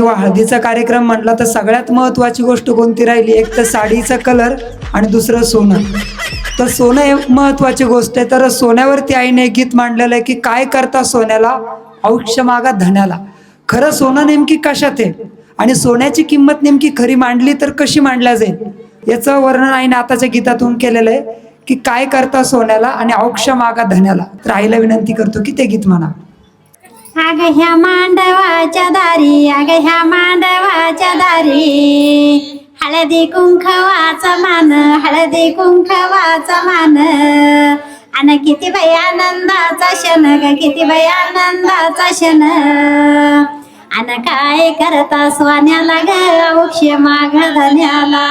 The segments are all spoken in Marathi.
किंवा हळदीचा कार्यक्रम म्हटला तर सगळ्यात महत्त्वाची गोष्ट कोणती राहिली? एक तर साडीचा कलर आणि दुसरं सोनं. तर सोनं हे महत्त्वाची गोष्ट आहे. तर सोन्यावरती आईने गीत मांडलेलं आहे की काय करता सोन्याला? औक्ष मागा धन्याला. खरं सोनं नेमकी कशात आहे? आणि सोन्याची किंमत नेमकी खरी मांडली तर कशी मांडल्या जाईल? याचं वर्णन आईने आताच्या गीतातून केलेलं आहे की काय करता सोन्याला आणि औक्ष मागा धन्याला. तर आईला विनंती करतो की ते गीत म्हणा. ह्या मांडवाच्या दारी अग ह्या मांडवाच्या दारी. हळदी कुंखवाचा मान हळदी कुंखवाचा मान. आणि किती बाई आनंदाचा क्षण ग किती बाई आनंदाचा क्षण. आणि काय करता स्वान्याला ग औक्ष माग धन्याला.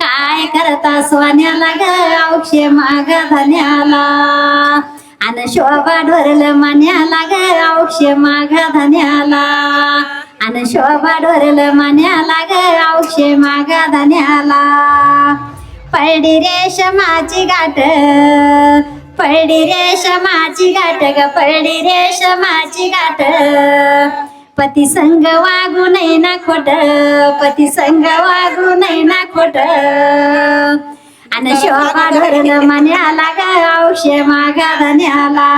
काय करता स्वान्याला ग औक्ष माग धन्याला. अन शोभा ढोरल मान्याला ग औक्ष माघा धन्याला. अन शोभा ढोरल मान्याला ग औक्ष माघा धन्याला. पडली रेशमाची गाठ पडली रेशमाची गाठ ग पडली रेशमाची गाठ. पती संग वागू नये ना खोट पती संग वागू नये ना खोट. अन शोभा ढोरल मन्याला ग औषे मागा धन्याला.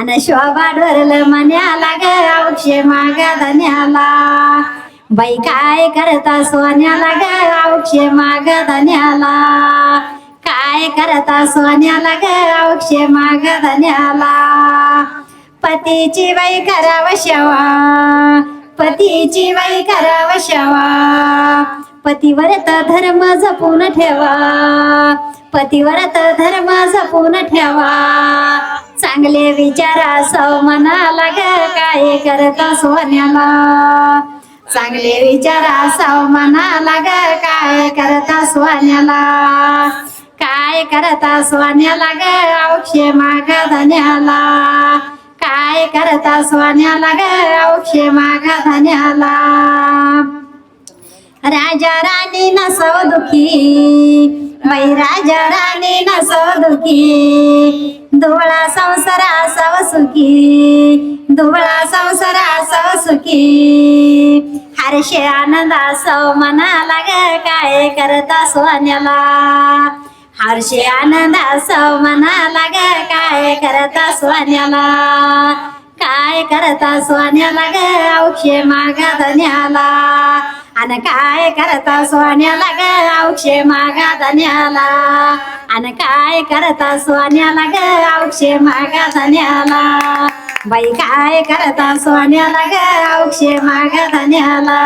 अन शोभा ढोरल मन्याला ग औषे मागा धन्याला. बाई काय करता सोन्याला ग औक्षे माग धन्याला. काय करता सोन्याला ग औक्षे माग धन्याला. पतीची बाई कराव शेवा पतीची बाई कराव शेवा. पतिव्रत धर्म जपून ठेवा. पतिव्रत धर्म जपून ठेवा. चांगले विचारा सौ मनाला ग काय करता सोन्याला चांगले विचारा सौ मनाला ग काय करता सोन्याला काय करता सोन्याला ग औक्षे माग धन्याला. काय करता सोन्याला ग औक्षे माग धन्याला. राजा राणी नसव दुखी बाई राजा राणी नसव दुखी दुबळा संसारा सव सुखी दुबळा संसारा सव सुखी हर्षे आनंदा सव मनाला ग काय करता सोन्याला हर्षे आनंदा सव मनाला ग काय करता सोन्याला काय करता सोन्याला ग औक्षे मागा धन्याला अन काय करता सोन्याला ग? औक्षे मागा धन्याला. अन काय करता सोन्याला ग? औक्षे मागा धन्याला. बाई काय करता सोन्याला ग? औक्षे मागा धन्याला.